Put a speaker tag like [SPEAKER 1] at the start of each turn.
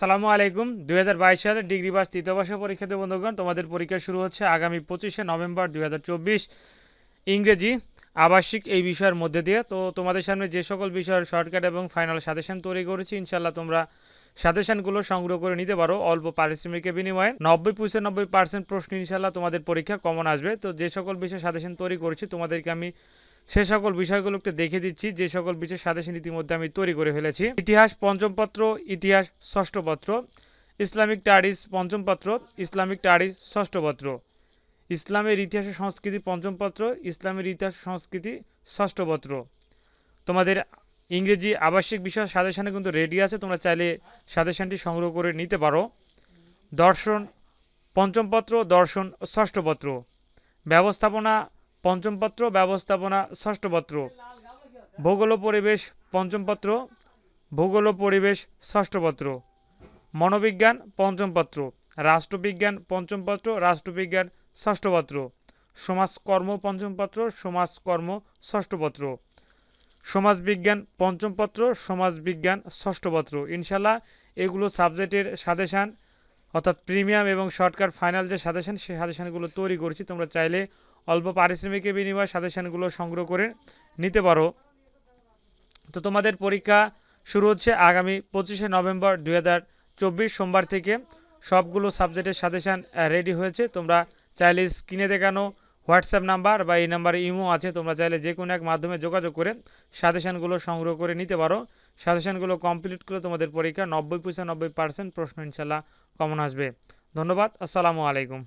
[SPEAKER 1] আসসালামু আলাইকুম। দু হাজার বাইশ সালের ডিগ্রি পাস তৃতীয় বর্ষের পরীক্ষার্থী বন্ধুগণ। তোমাদের পরীক্ষা শুরু হচ্ছে আগামী পঁচিশে নভেম্বর দুই হাজার চব্বিশ। ইংরেজি, আবাসিক এই বিষয়ের মধ্যে দিয়ে। তো তোমাদের সামনে যে সকল বিষয়ের শর্টকাট এবং ফাইনাল সাজেশন তৈরি করেছি ইনশাল্লাহ তোমরা সাজেশনগুলো সংগ্রহ করে নিতে পারো। অল্প পারিশ্রমিকের বিনিময়ে নব্বই পঁচানব্বই পার্সেন্ট প্রশ্ন ইনশাল্লাহ তোমাদের পরীক্ষা কমন আসবে। তো যে সকল বিষয়ে সাজেশন তৈরি করেছি, তোমাদেরকে আমি সে সকল বিষয়গুলো একটু দেখে দিচ্ছি, যে সকল বিষয় সাজেশন ইতিমধ্যে আমি তৈরি করে ফেলেছি। ইতিহাস পঞ্চম পত্র, ইতিহাস ষষ্ঠ পত্র। ইসলামিক স্টাডিজ পঞ্চম পত্র, ইসলামিক স্টাডিজ ষষ্ঠ পত্র। ইসলামের ইতিহাস সংস্কৃতি পঞ্চম পত্র, ইসলামের ইতিহাস সংস্কৃতি ষষ্ঠ পত্র। তোমাদের ইংরেজি আবাসিক বিষয় সাজেশনে কিন্তু রেডি আছে, তোমরা চাইলে সাজেশনটি সংগ্রহ করে নিতে পারো। দর্শন পঞ্চম পত্র, দর্শন ষষ্ঠ পত্র। ব্যবস্থাপনা পঞ্চম পত্র, ব্যবস্থাপনা, ষষ্ঠ পত্র। ভূগোল পরিবেশ, পঞ্চম পত্র। ভূগোল পরিবেশ, ষষ্ঠ পত্র। মনোবিজ্ঞান, পঞ্চম পত্র। রাষ্ট্রবিজ্ঞান, পঞ্চম পত্র। রাষ্ট্রবিজ্ঞান, ষষ্ঠ পত্র। সমাজকর্ম, পঞ্চম পত্র। সমাজকর্ম, ষষ্ঠ পত্র। সমাজবিজ্ঞান, পঞ্চম পত্র। সমাজবিজ্ঞান, ষষ্ঠ পত্র। ইনশাল্লাহ এগুলো সাবজেক্টের সাজেশান, অর্থাৎ প্রিমিয়াম এবং শর্টকাট ফাইনাল যে সাজেশন, সেই সাজেশানগুলো তৈরি করছি। তোমরা চাইলে অল্প পারিশ্রমিকের বিনিময়ে সাজেশানগুলো সংগ্রহ করে নিতে পারো। তো তোমাদের পরীক্ষা শুরু হচ্ছে আগামী পঁচিশে নভেম্বর দু দুই সোমবার থেকে। সবগুলো সাবজেক্টের সাজেশান রেডি হয়েছে। তোমরা চাইলে স্ক্রিনে দেখানো হোয়াটসঅ্যাপ নাম্বার বা এই নাম্বারে ইমো আছে। তোমরা চাইলে যে কোনো এক মাধ্যমে যোগাযোগ করে সাজেশানগুলো সংগ্রহ করে নিতে পারো। সাজেশানগুলো কমপ্লিট করে তোমাদের পরীক্ষা নব্বই পঁচানব্বই পার্সেন্ট প্রশ্ন ইনশাল্লাহ কমন আসবে। ধন্যবাদ। আসসালামু আলাইকুম।